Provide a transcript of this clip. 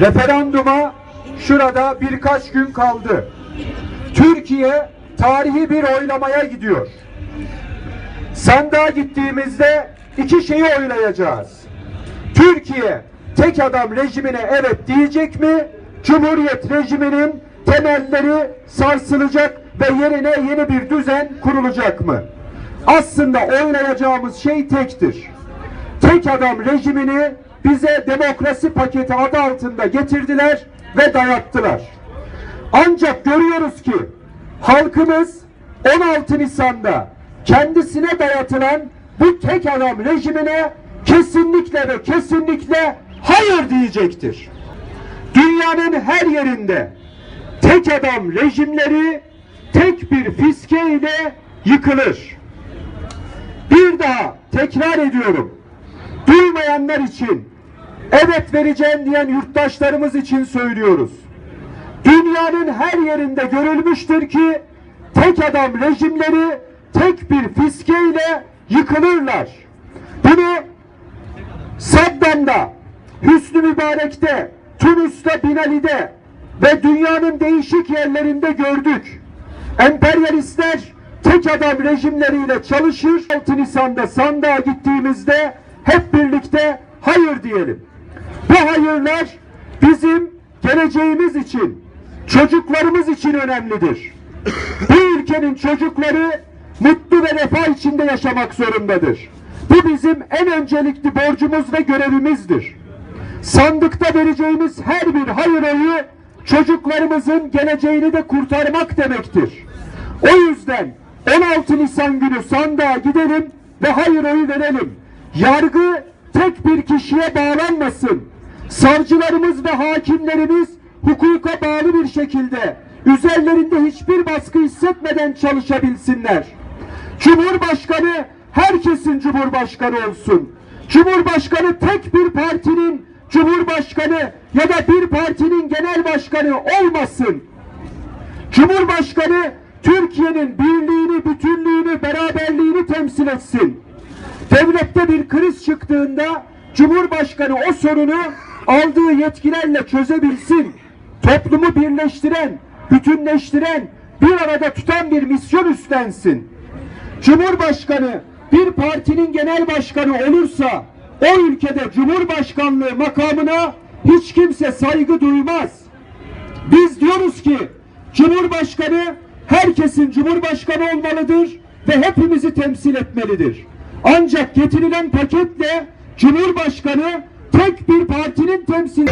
Referanduma şurada birkaç gün kaldı. Türkiye tarihi bir oylamaya gidiyor. Sandığa gittiğimizde iki şeyi oylayacağız. Türkiye tek adam rejimine evet diyecek mi? Cumhuriyet rejiminin temelleri sarsılacak ve yerine yeni bir düzen kurulacak mı? Aslında oylayacağımız şey tektir. Tek adam rejimini bize demokrasi paketi adı altında getirdiler ve dayattılar. Ancak görüyoruz ki halkımız 16 Nisan'da kendisine dayatılan bu tek adam rejimine kesinlikle ve kesinlikle hayır diyecektir. Dünyanın her yerinde tek adam rejimleri tek bir fiske ile yıkılır. Bir daha tekrar ediyorum. Duymayanlar için, evet vereceğim diyen yurttaşlarımız için söylüyoruz. Dünyanın her yerinde görülmüştür ki tek adam rejimleri tek bir fiskeyle yıkılırlar. Bunu Saddam'da, Hüsnü Mübarek'te, Tunus'ta, Binali'de ve dünyanın değişik yerlerinde gördük. Emperyalistler tek adam rejimleriyle çalışır. 6 Nisan'da sandığa gittiğimizde hep birlikte hayır diyelim. Bu hayırlar bizim geleceğimiz için, çocuklarımız için önemlidir. Bu ülkenin çocukları mutlu ve refah içinde yaşamak zorundadır. Bu bizim en öncelikli borcumuz ve görevimizdir. Sandıkta vereceğimiz her bir hayır oyu çocuklarımızın geleceğini de kurtarmak demektir. O yüzden 16 Nisan günü sandığa gidelim ve hayır oyu verelim. Yargı tek bir kişiye bağlanmasın. Savcılarımız ve hakimlerimiz hukuka bağlı bir şekilde üzerlerinde hiçbir baskı hissetmeden çalışabilsinler. Cumhurbaşkanı herkesin cumhurbaşkanı olsun. Cumhurbaşkanı tek bir partinin cumhurbaşkanı ya da bir partinin genel başkanı olmasın. Cumhurbaşkanı Türkiye'nin birliğini, bütünlüğünü, beraberliğini temsil etsin. Devlette bir kriz çıktığında Cumhurbaşkanı o sorunu aldığı yetkilerle çözebilsin. Toplumu birleştiren, bütünleştiren, bir arada tutan bir misyon üstlensin. Cumhurbaşkanı bir partinin genel başkanı olursa o ülkede Cumhurbaşkanlığı makamına hiç kimse saygı duymaz. Biz diyoruz ki Cumhurbaşkanı herkesin Cumhurbaşkanı olmalıdır ve hepimizi temsil etmelidir. Ancak getirilen paketle Cumhurbaşkanı tek bir partinin temsil